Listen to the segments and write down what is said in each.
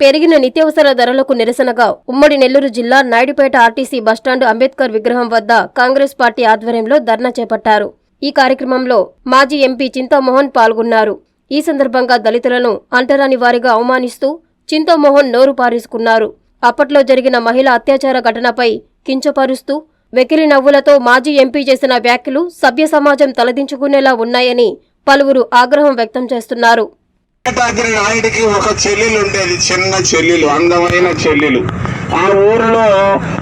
పెరిగిన నిత్యావసర ధరలకు నిరసనగా ఉమ్మడి నెల్లూరు జిల్లా నాయుడుపేట ఆర్టీసీ బస్టాండ్ అంబేద్కర్ విగ్రహం వద్ద కాంగ్రెస్ పార్టీ ఆధ్వర్యంలో ధర్నా చేపట్టారు. ఈ కార్యక్రమంలో మాజీ ఎంపీ చింతామోహన్ పాల్గొన్నారు. ఈ సందర్భంగా దళితులను అంటరాని వారిగా అవమానిస్తూ చింతామోహన్ నోరు పారేసుకున్నారు. అప్పట్లో జరిగిన మహిళా అత్యాచార ఘటనపై కించపరుస్తూ వెకిలి నవ్వులతో మాజీ ఎంపీ చేసిన వ్యాఖ్యలు సభ్య సమాజం తలదించుకునేలా ఉన్నాయని పలువురు ఆగ్రహం వ్యక్తం చేస్తున్నారు. వెంకటాద్రి నాయుడికి ఒక చెల్లెలు ఉండేది చిన్న చెల్లెలు అందమైన చెల్లెలు. ఆ ఊరిలో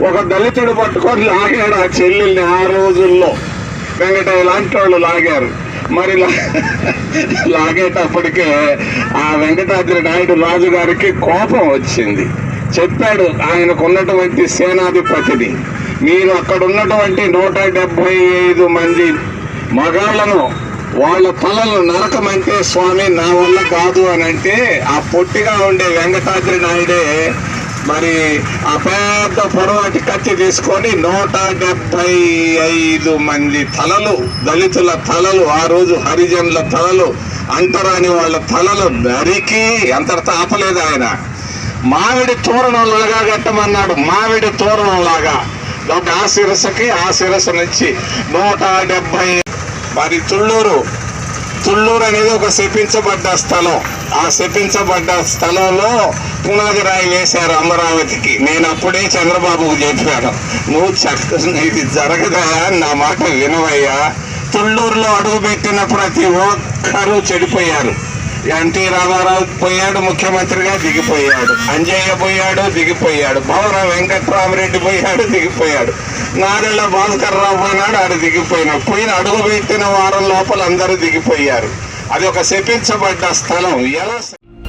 ఒక దళితుడు పట్టుకొని లాగాడు ఆ చెల్లెల్ని ఆ రోజుల్లో. వెంకటయ్య లాంటి వాళ్ళు లాగారు. మరి లాగేటప్పటికే ఆ వెంకటాద్రి నాయుడు రాజుగారికి కోపం వచ్చింది. చెప్పాడు ఆయనకు ఉన్నటువంటి సేనాధిపతిని. మీరు అక్కడ ఉన్నటువంటి నూట డెబ్బై ఐదు మంది మగాళ్ళను వాళ్ళ తలలు నరకమంటే స్వామి నా వల్ల కాదు అని అంటే ఆ పొట్టిగా ఉండే వెంకటాద్రి నాయుడే మరి ఆ పెద్ద పొడవాటి కత్తి తీసుకొని నూట డెబ్బై ఐదు మంది తలలు దళితుల తలలు ఆ రోజు హరిజనుల తలలు అంటరాని వాళ్ళ తలలు నరికి అంతటితో ఆపలేదు ఆయన. మామిడి తోరణం లాగా కట్టమన్నాడు. మామిడి తోరణం లాగా. ఒక ఆ శిరస్సుకి ఆ శిరస నుంచి నూట డెబ్బై మరి తుళ్ళూరు తుళ్ళూరు అనేది ఒక శపించబడ్డ స్థలం. ఆ శపించబడ్డ స్థలంలో పునాది రాయి వేశారు అమరావతికి. నేను అప్పుడే చంద్రబాబుకు చెప్పాను నువ్వు చక్క ఇది జరగదా నా మాట వినవయ్యా? తుళ్ళూరులో అడుగు పెట్టిన ప్రతి ఒక్కరూ చెడిపోయారు. ఎన్టీ రామారావు పోయాడు ముఖ్యమంత్రిగా దిగిపోయాడు అంజయ్య పోయాడు దిగిపోయాడు భవన వెంకట్రామరెడ్డి పోయాడు దిగిపోయాడు. నారెళ్ళ భాస్కర్ రావు పోయినాడు ఆడు దిగిపోయినాడు పోయిన అడుగు పెట్టిన వారం లోపల అందరూ దిగిపోయారు. అది ఒక శపించబడ్డ స్థలం. ఎలా